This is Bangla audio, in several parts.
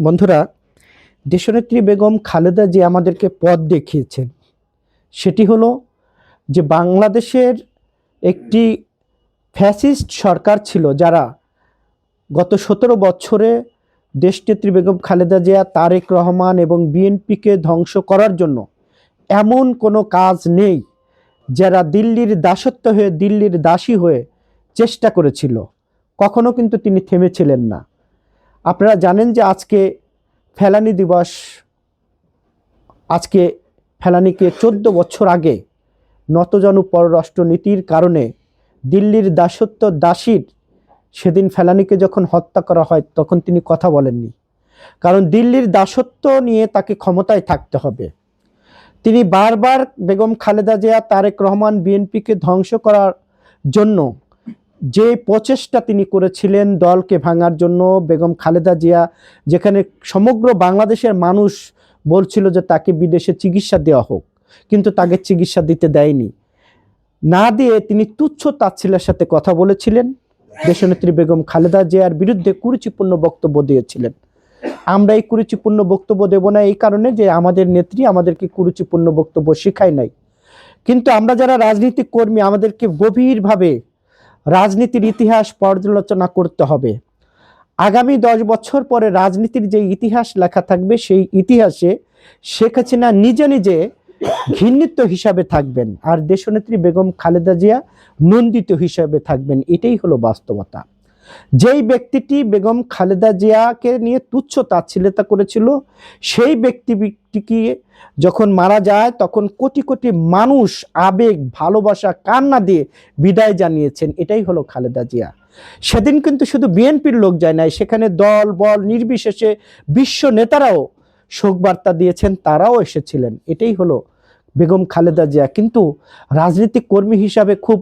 বন্ধুরা, দেশনেত্রী বেগম খালেদা যে আমাদেরকে পথ দেখিয়েছেন, সেটি হলো যে বাংলাদেশের একটি ফ্যাসিস্ট সরকার ছিল যারা গত সতেরো বছরে দেশনেত্রী বেগম খালেদা জিয়া, তারেক রহমান এবং বিএনপিকে ধ্বংস করার জন্য এমন কোনো কাজ নেই যারা দিল্লির দাসত্ব হয়ে দিল্লির দাসী হয়ে চেষ্টা করেছিল। কখনো কিন্তু তিনি থেমেছিলেন না। আপনারা জানেন যে আজকে ফেলানি দিবস, আজকে ফেলানিকে চোদ্দ বছর আগে নতজানু পররাষ্ট্রনীতির কারণে দিল্লির দাসত্ব দাসীর সেদিন ফেলানিকে যখন হত্যা করা হয়, তখন তিনি কথা বলেননি। কারণ দিল্লির দাসত্ব নিয়ে তাকে ক্ষমতায় থাকতে হবে। তিনি বারবার বেগম খালেদা জিয়া, তারেক রহমান, বিএনপিকে ধ্বংস করার জন্য যে প্রচেষ্টা তিনি করেছিলেন দলকে ভাঙার জন্য, বেগম খালেদা জিয়া, যেখানে সমগ্র বাংলাদেশের মানুষ বলছিল যে তাকে বিদেশে চিকিৎসা দেওয়া হোক, কিন্তু তাকে চিকিৎসা দিতে দেয়নি। না দিয়ে তিনি তুচ্ছ তাচ্ছিলের সাথে কথা বলেছিলেন। দেশনেত্রী বেগম খালেদা জিয়ার বিরুদ্ধে কুরুচিপূর্ণ বক্তব্য দিয়েছিলেন। আমরা এই কুরুচিপূর্ণ বক্তব্য দেব না এই কারণে যে আমাদের নেত্রী আমাদেরকে কুরুচিপূর্ণ বক্তব্য শেখায় নাই। কিন্তু আমরা যারা রাজনীতিক কর্মী আমাদেরকে গভীরভাবে রাজনীতির ইতিহাস পর্যালোচনা করতে হবে। আগামী দশ বছর পরে রাজনীতির যে ইতিহাস লেখা থাকবে, সেই ইতিহাসে শেখ হাসিনা নিজে নিজে ঘৃণিত হিসাবে থাকবেন আর দেশনেত্রী বেগম খালেদা জিয়া নন্দিত হিসাবে থাকবেন। এটাই হলো বাস্তবতা। যেই ব্যক্তিটি বেগম খালেদা জিয়াকে নিয়ে তুচ্ছ তাচ্ছিল্যতা করেছিল, সেই ব্যক্তিটিকে যখন মারা যায়, তখন কোটি কোটি মানুষ আবেগ, ভালোবাসা, কান্না দিয়ে বিদায় জানিয়েছেন। এটাই হলো খালেদা জিয়া। সেদিন কিন্তু শুধু বিএনপির লোক যায় নাই, সেখানে দল, বল, নির্বিশেষে বিশ্ব নেতারাও শোকবার্তা দিয়েছেন, তারাও এসেছিলেন। এটাই হলো বেগম খালেদা জিয়া। কিন্তু রাজনৈতিক কর্মী হিসাবে খুব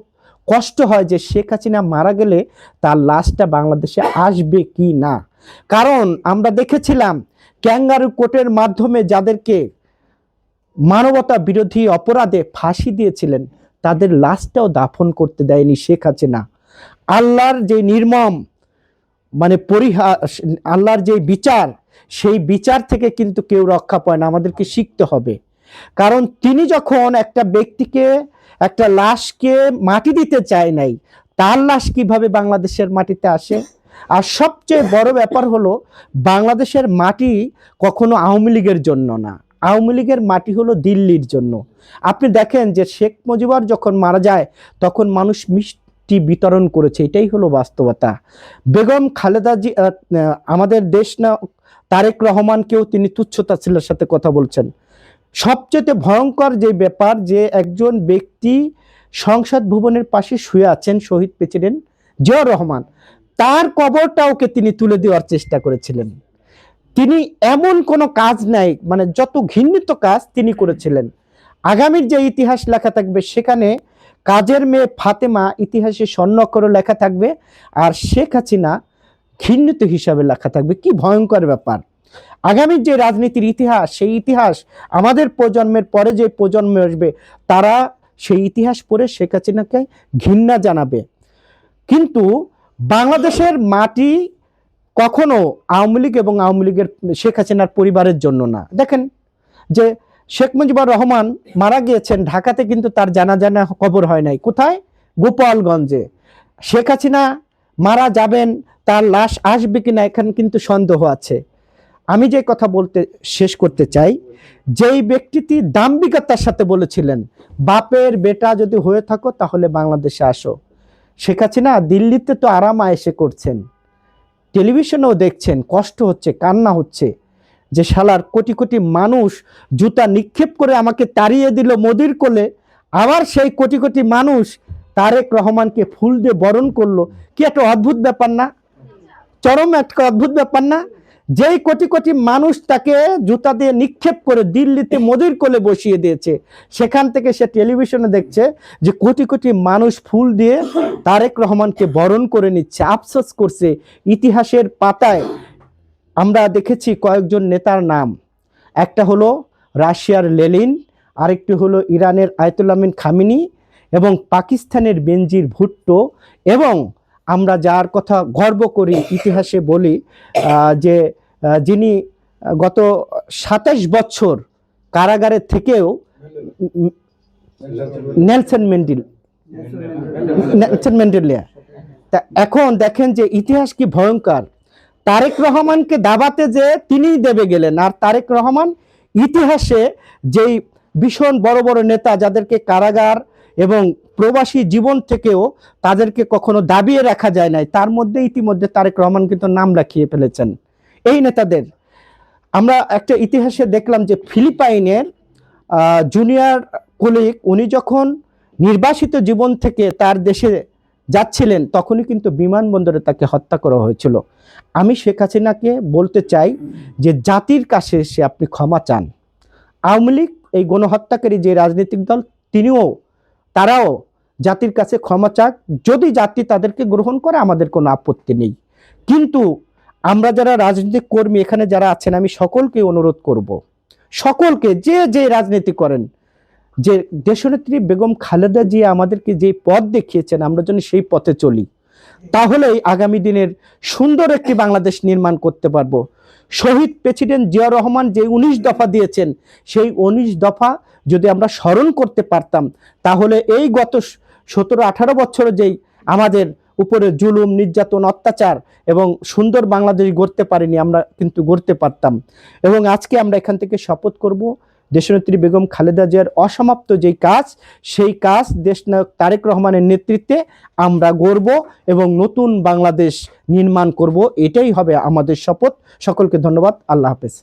কষ্ট হয় যে শেখ হাসিনা মারা গেলে তার লাশটা বাংলাদেশে আসবে কি না? কারণ আমরা দেখেছিলাম ক্যাঙ্গারু কোর্টের মাধ্যমে যাদেরকে মানবতা বিরোধী অপরাধে ফাঁসি দিয়েছিলেন, তাদের লাশটাও দাফন করতে দেয়নি শেখ হাসিনা। আল্লাহর যে নির্মম মানে পরিহাস, আল্লাহর যে বিচার, সেই বিচার থেকে কিন্তু কেউ রক্ষা পায় না, আমাদেরকে শিখতে হবে। কারণ তিনি যখন একটা ব্যক্তিকে একটা লাশকে মাটি দিতে চায় নাই, তার লাশ কীভাবে বাংলাদেশের মাটিতে আসে? আর সবচেয়ে বড় ব্যাপার হলো, বাংলাদেশের মাটি কখনো আওয়ামী লীগের জন্য না। আওয়ামী লীগের মাটি হলো দিল্লির জন্য। আপনি দেখেন যে শেখ মুজিবর যখন মারা যায়, তখন মানুষ মিষ্টি বিতরণ করেছে, এটাই হলো বাস্তবতা। বেগম খালেদা জি আমাদের দেশ না, তারেক রহমানকেও তিনি তুচ্ছতাচ্ছিলের সাথে কথা বলছেন। সবচেয়ে ভয়ঙ্কর যে ব্যাপার যে একজন ব্যক্তি সংসদ ভবনের পাশে শুয়ে আছেন শহীদ প্রেসিডেন্ট জিয়াউর রহমান, তার কবরটাওকে তিনি তুলে দেওয়ার চেষ্টা করেছিলেন। তিনি এমন কোনো কাজ নাই মানে যত ঘৃণিত কাজ তিনি করেছিলেন। আগামীর যে ইতিহাস লেখা থাকবে সেখানে কাজের মেয়ে ফাতেমা ইতিহাসে স্বর্ণাক্ষরে লেখা থাকবে আর শেখ হাসিনা ঘৃণিত হিসাবে লেখা থাকবে। কি ভয়ঙ্কর ব্যাপার। আগামীর যে রাজনীতির ইতিহাস, সেই ইতিহাস আমাদের প্রজন্মের পরে যে প্রজন্ম আসবে, তারা সেই ইতিহাস পড়ে শেখ হাসিনাকে ঘৃণা জানাবে। কিন্তু বাংলাদেশের মাটি কখনো আওয়ামী লীগ এবং আওয়ামী লীগের শেখ হাসিনার পরিবারের জন্য না। দেখেন যে শেখ মুজিবুর রহমান মারা গিয়েছেন, ঢাকাতে কিন্তু তার জানা জানা খবর হয় নাই। কোথায়? গোপালগঞ্জে। শেখ হাসিনা মারা যাবেন, তার লাশ আসবে কিনা এখানে কিন্তু সন্দেহ আছে। আমি যে কথা বলতে, শেষ করতে চাই, যেই ব্যক্তিটি দাম্ভিকতার সাথে বলেছিলেন, বাপের বেটা যদি হয়ে থাকো, তাহলে বাংলাদেশে আসো। শেখ হাসিনা দিল্লিতে তো আরাম আয়েসে করছেন। টেলিভিশনেও দেখছেন, কষ্ট হচ্ছে, কান্না হচ্ছে, যে শালার কোটি কোটি মানুষ জুতা নিক্ষেপ করে আমাকে তাড়িয়ে দিল মোদির কোলে, আবার সেই কোটি কোটি মানুষ তারেক রহমানকে ফুল দিয়ে বরণ করল। কি একটা অদ্ভুত ব্যাপার না? চরম একটা অদ্ভুত ব্যাপার না? যেই কোটি কোটি মানুষ তাকে জুতা দিয়ে নিক্ষেপ করে দিল্লিতে মোদির কোলে বসিয়ে দিয়েছে, সেখান থেকে সে টেলিভিশনে দেখছে যে কোটি কোটি মানুষ ফুল দিয়ে তারেক রহমানকে বরণ করে নিচ্ছে, আফসোস করছে। ইতিহাসের পাতায় আমরা দেখেছি কয়েকজন নেতার নাম। একটা হলো রাশিয়ার লেলিন আরেকটি হলো ইরানের আয়তুল্লামিন খামিনি এবং পাকিস্তানের বেনজির ভুট্টো এবং আমরা যার কথা গর্ব করি ইতিহাসে বলি যে যিনি গত সাতাশ বছর কারাগারে থেকেও নেলসন মেন্ডেল নেলসন ম্যান্ডেলিয়া। তা এখন দেখেন যে ইতিহাস কি ভয়ঙ্কর। তারেক রহমানকে দাবাতে যে তিনিই দেবে গেলেন, আর তারেক রহমান ইতিহাসে যেই ভীষণ বড় বড় নেতা যাদেরকে কারাগার এবং প্রবাসী জীবন থেকেও তাদেরকে কখনো দাবিয়ে রাখা যায় নাই। তার মধ্যে ইতিমধ্যে তারেক রহমান কিন্তু নাম রাখিয়ে ফেলেছেন। এই নেতাদের আমরা একটা ইতিহাসে দেখলাম যে ফিলিপাইনের জুনিয়র কলিগ, উনি যখন নির্বাসিত জীবন থেকে তার দেশে যাচ্ছিলেন, তখনই কিন্তু বিমানবন্দরে তাকে হত্যা করা হয়েছিল। আমি শেখ হাসিনাকে বলতে চাই যে জাতির কাছে সে আপনি ক্ষমা চান। আওয়ামী লীগ এই গণহত্যাকারী যে রাজনৈতিক দল, তিনিও, তারাও জাতির কাছে ক্ষমা চাক। যদি জাতি তাদেরকে গ্রহণ করে, আমাদের কোনো আপত্তি নেই। কিন্তু আমরা যারা রাজনৈতিক কর্মী, এখানে যারা আছেন, আমি সকলকে অনুরোধ করব। সকলকে, যে যে রাজনীতি করেন, যে দেশনেত্রী বেগম খালেদা জিয়া আমাদেরকে যে পথ দেখিয়েছেন, আমরা যেন সেই পথে চলি। তাহলেই আগামী দিনের সুন্দর একটি বাংলাদেশ নির্মাণ করতে পারব। শহীদ প্রেসিডেন্ট জিয়া রহমান যে উনিশ দফা দিয়েছেন, সেই উনিশ দফা যদি আমরা স্মরণ করতে পারতাম, তাহলে এই গত সতেরো আঠারো বছরে যেই আমাদের উপরে জুলুম, নির্যাতন, অত্যাচার এবং সুন্দর বাংলাদেশ গড়তে পারিনি, আমরা কিন্তু গড়তে পারতাম। এবং আজকে আমরা এখান থেকে শপথ করব দেশনেত্রী বেগম খালেদা জিয়ার অসমাপ্ত যেই কাজ, সেই কাজ দেশনায়ক তারেক রহমানের নেতৃত্বে আমরা গড়ব এবং নতুন বাংলাদেশ নির্মাণ করব। এটাই হবে আমাদের শপথ। সকলকে ধন্যবাদ। আল্লাহ হাফেজ।